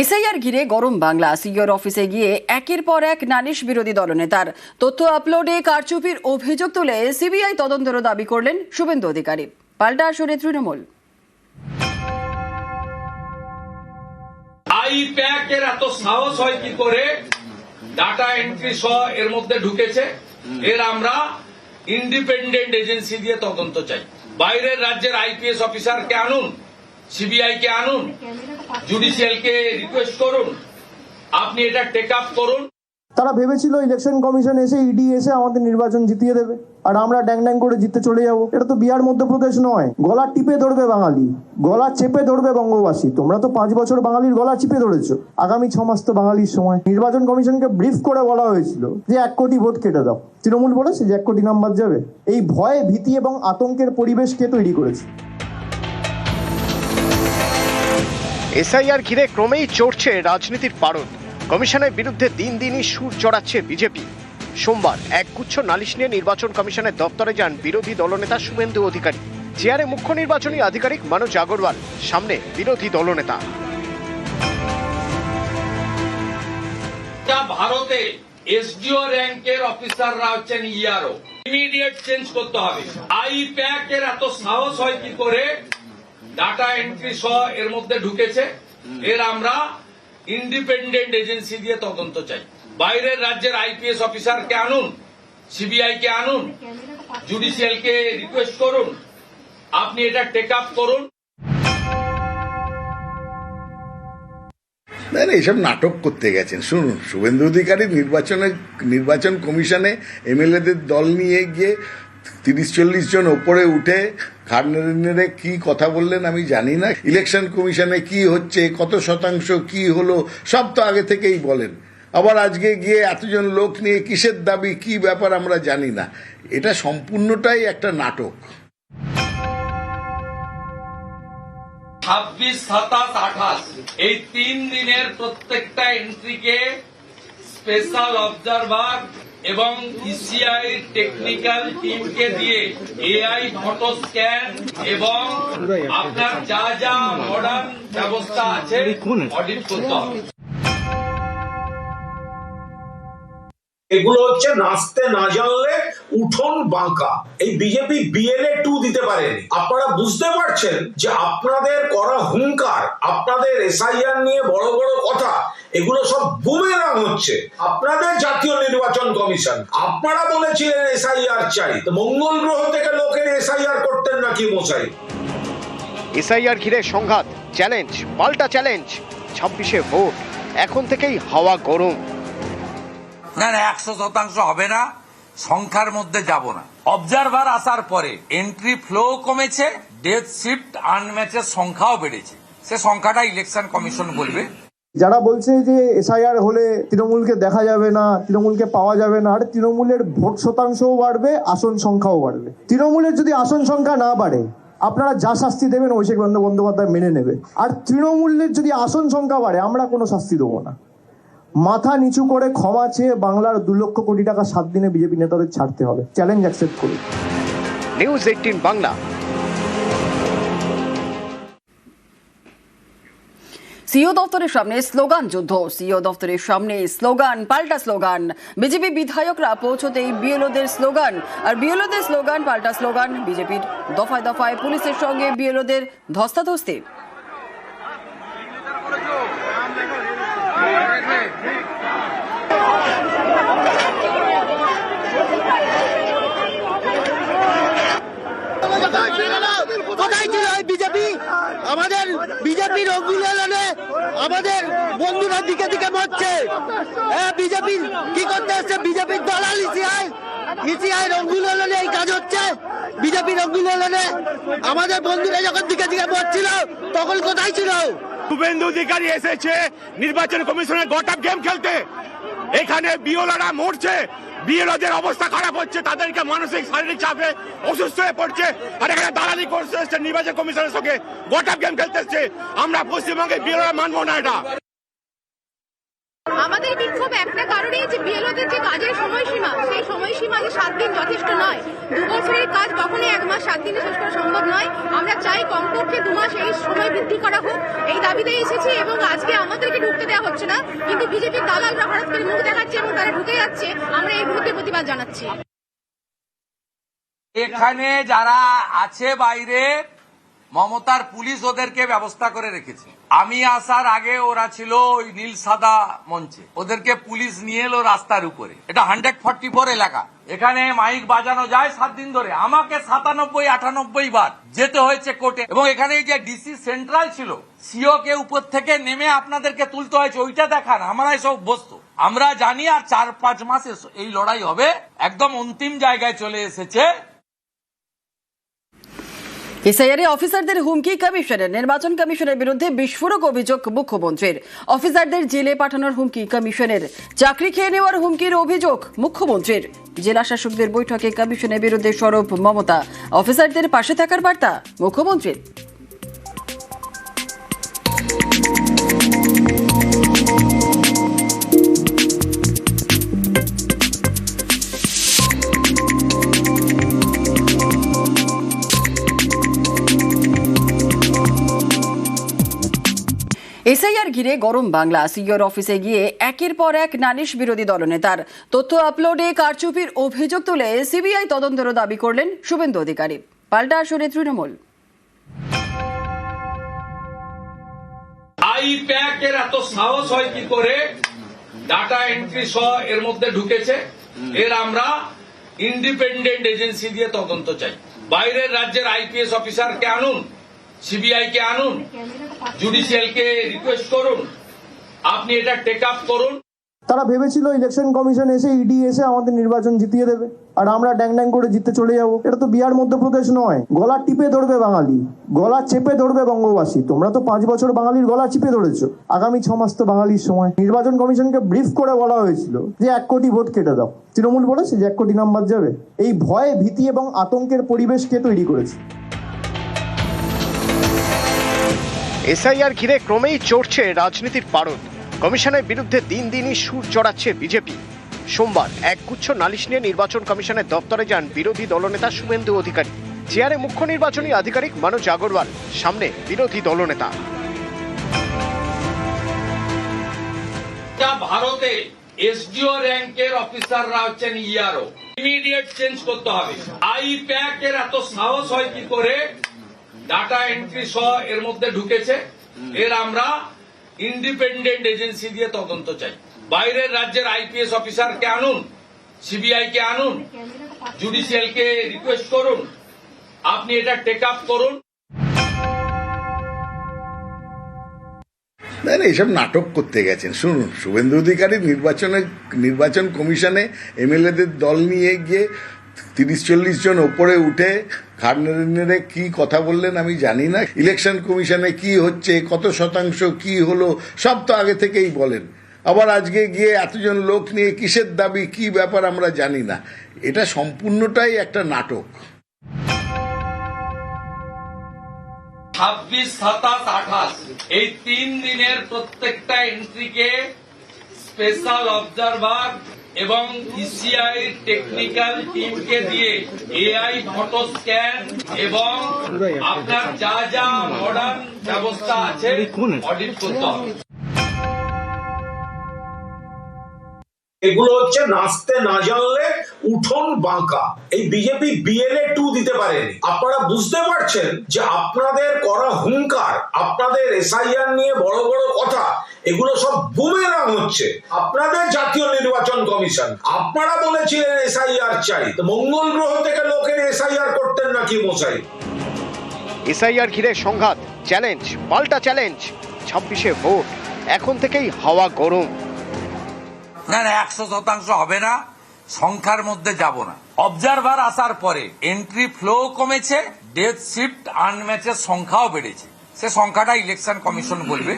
SIR ঘিরে গরম বাংলা। সিইওর অফিসে গিয়ে একের পর এক নালিশ বিরোধী দলনেতার। তথ্য আপলোডে কারচুপির অভিযোগ তুলে সিবিআই তদন্তেরও দাবি করলেন শুভেন্দু অধিকারী। পাল্টা আসরে তৃণমূল। আই প্যাকের এত সাহস হয় কি করে? ডাটা এন্ট্রি সহ এর মধ্যে ঢুকেছে। এর আমরা ইন্ডিপেন্ডেন্ট এজেন্সি দিয়ে তদন্ত চাই। বাইরের রাজ্যের আইপিএস অফিসারকে আনুন। সিবিআই কে আনুন জুডিশিয়ালকে রিকোয়েস্ট করুন, আপনি এটা টেক আপ করুন। তারা ভেবেছিল ইলেকশন কমিশন এসে ইডি এসে আমাদের নির্বাচন জিতিয়ে দেবে, আর আমরা ড্যাং ড্যাং করে জিততে চলে যাব। এটা তো বিহার মধ্যপ্রদেশ নয়, গলা টিপে ধরবে বাঙালি, গলা চেপে ধরবে বঙ্গবাসী। তোমরা তো পাঁচ বছর বাঙালির গলা চিপে ধরেছো। আগামী ছ মাস তো বাঙালির সময়। নির্বাচন কমিশনকে ব্রিফ করে বলা হয়েছিল যে এক কোটি ভোট কেটে দাও। তৃণমূল বলেছে যে এক কোটি নাম্বার যাবে। এই ভয়ে ভীতি এবং আতঙ্কের পরিবেশ কে তৈরি করেছে। এসআইআর ঘিরে ক্রমেই চড়ছে রাজনীতির পারদ। কমিশনের বিরুদ্ধে দিন দিনই সুর চড়াচ্ছে বিজেপি। সোমবার এক গুচ্ছ নালিশ নিয়ে নির্বাচন কমিশনের দপ্তরে যান বিরোধী দলনেতা শুভেন্দু অধিকারী। চেয়ারে মুখ্য নির্বাচনী আধিকারিক মনোজ আগরওয়াল। সামনে বিরোধী দলনেতা। ভারতে এসডিও র্যাঙ্কের অফিসাররা হচ্ছেন ইআরও ইমিডিয়েট চেঞ্জ করতে হবে। আই প্যাকের এত সাহস হয় কি করে? ডাটা এন্ট্রি সহ এর মধ্যে ঢুকেছে। এর আমরা ইন্ডিপেন্ডেন্ট এজেন্সি দিয়ে তদন্ত চাই। বাইরের রাজ্যের আইপিএস অফিসারকে আনুন সিবিআই কে আনুন, জুডিশিয়ালকে রিকোয়েস্ট করুন, আপনি এটা টেক আপ করুন। না না এসব নাটক করতে গেছেন। শুনুন, শুভেন্দু অধিকারী নির্বাচনে, নির্বাচন কমিশনে এমএলএদের দল নিয়ে গিয়ে তিরিশ, চল্লিশ জন ওপরে উঠে নেড়ে নেড়ে কি কথা বললেন আমি জানি না। ইলেকশন কমিশনে কি হচ্ছে, কত শতাংশ কি হলো, সব তো আগে থেকেই বলেন। আবার আজকে গিয়ে এতজন লোক নিয়ে কিসের দাবি, কি ব্যাপার আমরা জানি না। এটা সম্পূর্ণটাই একটা নাটক। ছাব্বিশ, সাতাশ, আঠাশ, এই তিন দিনের প্রত্যেকটা এন্ট্রিকে স্পেশাল অবজারভার এবং ইসিআই টেকনিক্যাল টিমকে দিয়ে এআই ফটো স্ক্যান এবং আপনার যা যা মডার্ন ব্যবস্থা আছে অডিট করতে হবে। এগুলো হচ্ছে নাচতে না জানলে উঠোন বাঁকা। এই বিজেপি বিএলএ টু দিতে পারেনি। আপনারা বুঝতে পারছেন যে আপনাদের করা হুঙ্কার আপনাদের এসআইআর নিয়ে বড় বড় কথা এগুলো সব বুমেরাং হচ্ছে। আপনাদের জাতীয় নির্বাচন কমিশন আপনারা বলেছিলেন এসআইআর চাই। তো মঙ্গল গ্রহ থেকে লোকের এসআইআর করতেন নাকি মশাই? এসআইআর ঘিরে সংঘাত চ্যালেঞ্জ পাল্টা চ্যালেঞ্জ ছাব্বিশে ভোট এখন থেকেই হাওয়া গরম। না না একশো শতাংশ হবে না। সংখ্যার মধ্যে যাব না। অবজারভার আসার পরে এন্ট্রি ফ্লো কমেছে ডেথ শিফট আনম্যাচের সংখ্যাও বেড়েছে। সে সংখ্যাটা ইলেকশন কমিশন বলবে। যারা বলছে যে এসআইআর হলে তৃণমূলকে দেখা যাবে না, তৃণমূলকে পাওয়া যাবে না, আর তৃণমূলের ভোট শতাংশও বাড়বে, আসন সংখ্যাও বাড়বে। তৃণমূলের যদি আসন সংখ্যা না বাড়ে, আপনারা যা শাস্তি দেবেন অভিষেক বন্দ্যোপাধ্যায় মেনে নেবে। আর তৃণমূলের যদি আসন সংখ্যা বাড়ে, আমরা কোনো শাস্তি দেবো না। মাথা নিচু করে ক্ষমা চেয়ে বাংলার দু লক্ষ কোটি টাকা সাত দিনে বিজেপি নেতাদের ছাড়তে হবে। চ্যালেঞ্জ অ্যাকসেপ্ট করুন। News eighteen Bangla. সিও দফতরের সামনে স্লোগান যুদ্ধ। সিও দফতরের সামনে স্লোগান পাল্টা স্লোগান। বিজেপি বিধায়করা পৌঁছতেই বিএলওদের স্লোগান। আর বিএলওদের স্লোগান পাল্টা স্লোগান। বিজেপির দফায় দফায় পুলিশের সঙ্গে বিএলওদের ধস্তাধস্তি। এই বিজেপি। আমাদের আমাদের বন্ধুরা দিকে দিকে মরছে। বিজেপি কি করতে এসছে? বিজেপির দলাল এই কাজ হচ্ছে। আমাদের বন্ধুরা যখন দিকে দিকে তখন কোথায় ছিল? অধিকারী এসেছে নির্বাচন কমিশনের গটাপ গেম খেলতে। এখানে বিওলারা মরছে। বিএলওদের অবস্থা খারাপ হচ্ছে, তাদেরকে মানসিক, শারীরিক চাপে অসুস্থ হয়ে পড়ছে। আর এখানে দালালি করতে নির্বাচন কমিশনের সঙ্গে। গোটা গেম খেলতে আমরা পশ্চিমবঙ্গে বিএলওরা মানবো না এটা। আমাদের বিক্ষোভ একটা কারণেই যে বিএলওদের যে কাজের সময়সীমা, সেই সময়সীমা যে সাত দিন যথেষ্ট নয়। দু বছরের কাজ কখনোই এক মাস সাত দিনে শেষ করা সম্ভব নয়। আমরা চাই কমপক্ষে দু মাস এই সময় বৃদ্ধি করা হোক। এই দাবিতে এসেছি এবং আজকে আমাদেরকে ঢুকতে দেওয়া হচ্ছে না। কিন্তু বিজেপির দালালরা হঠাৎ করে মুখ দেখাচ্ছে এবং তারা ঢুকে যাচ্ছে। আমরা এই বিরুদ্ধে প্রতিবাদ জানাচ্ছি। এখানে যারা আছে বাইরে, মমতার পুলিশ ওদেরকে ব্যবস্থা করে রেখেছে। আমি আসার আগে ওরা ছিল ওই নীল সাদা মঞ্চে। ওদেরকে পুলিশ নিয়ে এলো রাস্তার উপরে। এটা হান্ড্রেড ফর্টি ফোর এলাকা। এখানে মাইক বাজানো যায় সাত দিন ধরে। আমাকে সাতানব্বই, আটানব্বই বার যেতে হয়েছে কোর্টে। এবং এখানে যে ডিসি সেন্ট্রাল ছিল সিও কে উপর থেকে নেমে আপনাদেরকে তুলতে হয়েছে। ওইটা দেখান, আমরাই সব বস্তু। আমরা জানি আর চার পাঁচ মাসে এই লড়াই হবে। একদম অন্তিম জায়গায় চলে এসেছে এসআইআরে অফিসারদের হুমকি কমিশনের, নির্বাচন কমিশনের বিরুদ্ধে বিস্ফোরক অভিযোগ মুখ্যমন্ত্রীর। অফিসারদের জেলে পাঠানোর হুমকি কমিশনের। চাকরি খেয়ে নেওয়ার হুমকির অভিযোগ মুখ্যমন্ত্রীর। জেলা শাসকদের বৈঠকে কমিশনের বিরুদ্ধে সরব মমতা। অফিসারদের পাশে থাকার বার্তা মুখ্যমন্ত্রীর। এসআইআর ঘিরে গরম বাংলা। সিইওর অফিসে গিয়ে একের পর এক নালিশ বিরোধী দলনেতার। তথ্য আপলোডে কারচুপির অভিযোগ তুলে সিবিআই তদন্তেরও দাবি করলেন শুভেন্দু অধিকারী। পাল্টা আসরে তৃণমূল। আই প্যাকের এত সাহস হয় কি করে? ডাটা এন্ট্রি সহ এর মধ্যে ঢুকেছে। এর আমরা ইন্ডিপেন্ডেন্ট এজেন্সি দিয়ে তদন্ত চাই। বাইরের রাজ্যের আইপিএস অফিসারকে আনুন। সিবিআই কে আনুন জুডিশিয়ালকে রিকোয়েস্ট করুন, আপনি এটা টেক আপ করুন। তারা ভেবেছিল ইলেকশন কমিশন এসে ইডি এসে আমাদের নির্বাচন জিতিয়ে দেবে, আর আমরা ড্যাং ড্যাং করে জিততে চলে যাব। এটা তো বিহার মধ্যপ্রদেশ নয়, গলা টিপে ধরবে বাঙালি, গলা চেপে ধরবে বঙ্গবাসী। তোমরা তো পাঁচ বছর বাঙালির গলা চিপে ধরেছো। আগামী ছ মাস তো বাঙালির সময়। নির্বাচন কমিশনকে ব্রিফ করে বলা হয়েছিল যে এক কোটি ভোট কেটে দাও। তৃণমূল বলেছে যে এক কোটি নাম্বার যাবে। এই ভয় ভীতি এবং আতঙ্কের পরিবেশ কে তৈরি করেছে? এসআইআর ঘিরে ক্রমেই চড়ছে রাজনীতির পারদ। কমিশনের বিরুদ্ধে দিন দিনই সুর চড়াচ্ছে বিজেপি। সোমবার একগুচ্ছ নালিশ নিয়ে নির্বাচন কমিশনের দপ্তরে যান বিরোধী দলনেতা শুভেন্দু অধিকারী। চেয়ারে মুখ্য নির্বাচনী আধিকারিক মনোজ আগরওয়াল। সামনে বিরোধী দলনেতা। ভারতে এসডিও র্যাঙ্কের অফিসাররা হচ্ছেন ইআরও ইমিডিয়েট চেঞ্জ করতে হবে। আই প্যাকের এত সাহস হয় কি করে? ডাটা এন্ট্রি সহ এর মধ্যে ঢুকেছে। এর আমরা ইন্ডিপেন্ডেন্ট এজেন্সি দিয়ে তদন্ত চাই। বাইরের রাজ্যের আইপিএস অফিসারকে আনুন সিবিআই কে আনুন জুডিশিয়ালকে রিকোয়েস্ট করুন আপনি এটা টেক আপ করুন। না না এইসব নাটক করতে গেছেন। শুনুন শুভেন্দু অধিকারী নির্বাচনে নির্বাচন কমিশনে এমএলএদের দল নিয়ে গিয়ে তিরিশ চল্লিশ জন ওপরে উঠে নেড়ে নেড়ে কি কথা বললেন আমি জানি না। ইলেকশন কমিশনে কি হচ্ছে, কত শতাংশ কি হলো, সব তো আগে থেকেই বলেন। আবার আজকে গিয়ে এতজন লোক নিয়ে কিসের দাবি, কি ব্যাপার আমরা জানি না। এটা সম্পূর্ণটাই একটা নাটক। ছাব্বিশ, সাতাশ, আঠাশ, এই তিন দিনের প্রত্যেকটা এন্ট্রিকে স্পেশাল অবজারভার এবং ইসিআই টেকনিক্যাল টিমকে দিয়ে এআই ফটো স্ক্যান এবং আপনার যা যা মডার্ন ব্যবস্থা আছে অডিট করতে হবে। এগুলো হচ্ছে নাচতে না জানলে উঠোন বাঁকা। এই বিজেপি বিএলএ টু দিতে পারেনি। আপনারা বুঝতে পারছেন যে আপনাদের করা হুঙ্কার আপনাদের এসআইআর নিয়ে বড় বড় কথা এগুলো সব বুমেরাং হচ্ছে। আপনাদের জাতীয় নির্বাচন কমিশন আপনারা বলেছিলেন এসআইআর চাই। তো মঙ্গল গ্রহ থেকে লোকের এসআইআর করতেন নাকি মশাই? এসআইআর ঘিরে সংঘাত চ্যালেঞ্জ পাল্টা চ্যালেঞ্জ ছাব্বিশে ভোট এখন থেকেই হাওয়া গরম। না না একশো শতাংশ হবে না। সংখ্যার মধ্যে যাব না। অবজারভার আসার পরে এন্ট্রি ফ্লো কমেছে ডেথ শিফট আনম্যাচের সংখ্যাও বেড়েছে। সে সংখ্যাটা ইলেকশন কমিশন বলবে।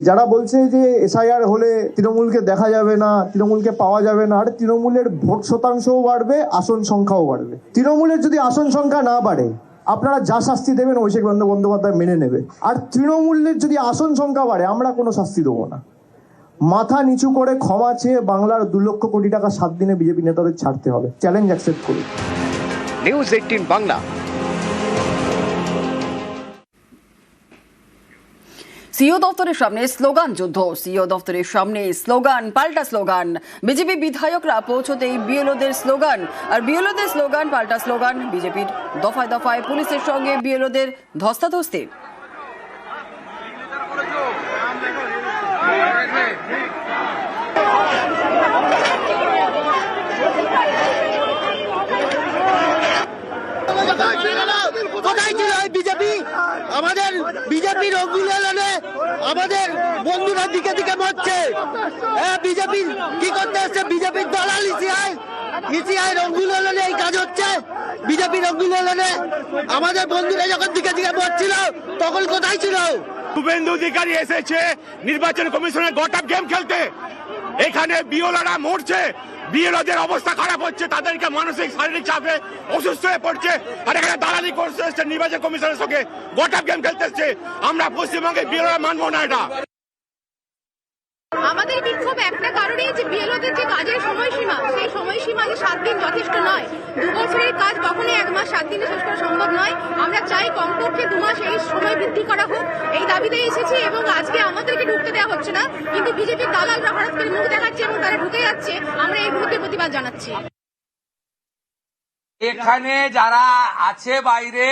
যারা বলছে যে এসআইআর হলে তৃণমূলকে দেখা যাবে না, তৃণমূলকে পাওয়া যাবে না, আর তৃণমূলের ভোট শতাংশও বাড়বে, আসন সংখ্যাও বাড়বে। তৃণমূলের যদি আসন সংখ্যা না বাড়ে, আপনারা যা শাস্তি দেবেন অভিষেক বন্দ্যোপাধ্যায় মেনে নেবে। আর তৃণমূলের যদি আসন সংখ্যা বাড়ে, আমরা কোনো শাস্তি দেবো না। মাথা নিচু করে ক্ষমা চেয়ে বাংলার দু লক্ষ কোটি টাকা সাত দিনে বিজেপি নেতাদের ছাড়তে হবে। চ্যালেঞ্জ অ্যাকসেপ্ট করুন। News eighteen Bangla. সিও দপ্তরের সামনে স্লোগান যুদ্ধ। সিও দপ্তরের সামনে স্লোগান পাল্টা স্লোগান। বিজেপি বিধায়করা পৌঁছতেই বিএলওদের স্লোগান। আর বিএলওদের স্লোগান পাল্টা স্লোগান বিজেপির দফায় দফায় পুলিশের সঙ্গে বিএলওদের ধস্তাধস্তি। কোথায় বিজেপি আমাদের আমাদের বন্ধুরা দিকে দিকে মরছে। হ্যাঁ বিজেপি কি করতে এসছে? বিজেপির দলাল ইসিআই ইসিআই অঙ্গুলনে এই কাজ হচ্ছে। বিজেপির অঙ্গুলনে আমাদের বন্ধুরা যখন দিকে দিকে মরছিল, তখন কোথায় ছিল? শুভেন্দু অধিকারী এসেছে, নির্বাচন কমিশনের গটাপ গেম খেলতে। এখানে বিওলারা মরছে, বিএলওদের অবস্থা খারাপ হচ্ছে, তাদেরকে মানসিক, শারীরিক চাপে অসুস্থ হয়ে পড়ছে, আর এখানে দালালি করতে এসছে নির্বাচন কমিশনের সঙ্গে গোটা গেম খেলতে এসছে। আমরা পশ্চিমবঙ্গে বিএলওরা মানবো না এটা। আমাদের বিক্ষোভ একটা কারণেই যে বিএলওদের যে কাজের সময়সীমা, সেই সময়সীমা যে সাত দিন যথেষ্ট নয়। দু বছরের কাজ কখনোই এক মাস সাত দিনে শেষ করা সম্ভব নয়। আমরা চাই কমপক্ষে দু মাস এই সময় বৃদ্ধি করা হোক। এই দাবিতে এসেছি এবং আজকে আমাদেরকে ঢুকতে দেওয়া হচ্ছে না। কিন্তু বিজেপির দালালরা হঠাৎ করে মুখ দেখাচ্ছে এবং তারা ঢুকে যাচ্ছে। আমরা এই বিরুদ্ধে প্রতিবাদ জানাচ্ছি। এখানে যারা আছে বাইরে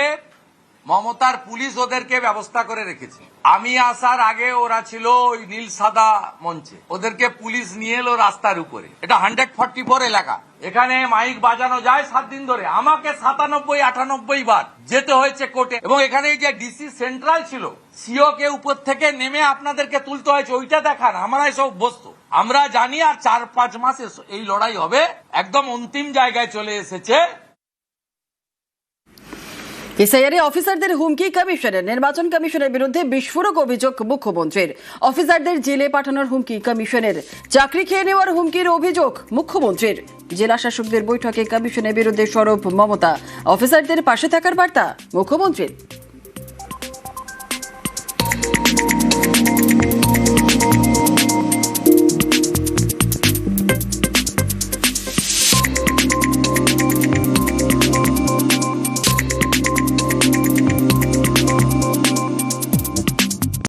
মমতার পুলিশ ওদেরকে ব্যবস্থা করে রেখেছে। আমি আসার আগে ওরা ছিল ওই নীল সাদা মঞ্চে। ওদেরকে পুলিশ নিয়ে এলো রাস্তার উপরে। এটা হান্ড্রেড ফর্টি ফোর এলাকা। এখানে মাইক বাজানো যায় সাত দিন ধরে। আমাকে সাতানব্বই, আটানব্বই বার যেতে হয়েছে কোর্টে। এবং এখানে যে ডিসি সেন্ট্রাল ছিল সিও কে উপর থেকে নেমে আপনাদেরকে তুলতে হয়েছে। ওইটা দেখান, আমরাই এসব বস্তু। আমরা জানি আর চার পাঁচ মাসে এই লড়াই হবে। একদম অন্তিম জায়গায় চলে এসেছে এসআইআরে অফিসারদের হুমকি কমিশনের, নির্বাচন কমিশনের বিরুদ্ধে বিস্ফোরক অভিযোগ মুখ্যমন্ত্রীর। অফিসারদের জেলে পাঠানোর হুমকি কমিশনের। চাকরি খেয়ে নেওয়ার হুমকির অভিযোগ মুখ্যমন্ত্রীর। জেলা শাসকদের বৈঠকে কমিশনের বিরুদ্ধে সরব মমতা। অফিসারদের পাশে থাকার বার্তা মুখ্যমন্ত্রীর।